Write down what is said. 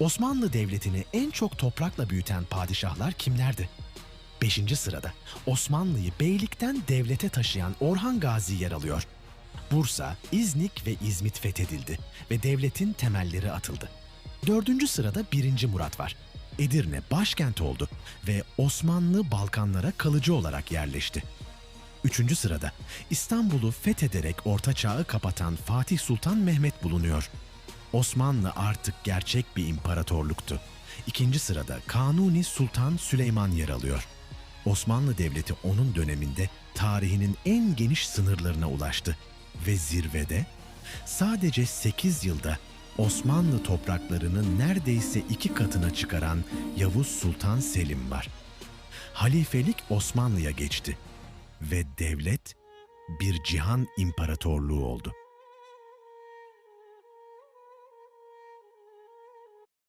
Osmanlı Devleti'ni en çok toprakla büyüten padişahlar kimlerdi? 5. sırada Osmanlı'yı beylikten devlete taşıyan Orhan Gazi yer alıyor. Bursa, İznik ve İzmit fethedildi ve devletin temelleri atıldı. 4. sırada 1. Murat var. Edirne başkent oldu ve Osmanlı Balkanlara kalıcı olarak yerleşti. Üçüncü sırada İstanbul'u fethederek Orta Çağ'ı kapatan Fatih Sultan Mehmet bulunuyor. Osmanlı artık gerçek bir imparatorluktu. İkinci sırada Kanuni Sultan Süleyman yer alıyor. Osmanlı Devleti onun döneminde tarihinin en geniş sınırlarına ulaştı ve zirvede sadece 8 yılda Osmanlı topraklarının neredeyse iki katına çıkaran Yavuz Sultan Selim var. Halifelik Osmanlı'ya geçti ve devlet bir cihan imparatorluğu oldu.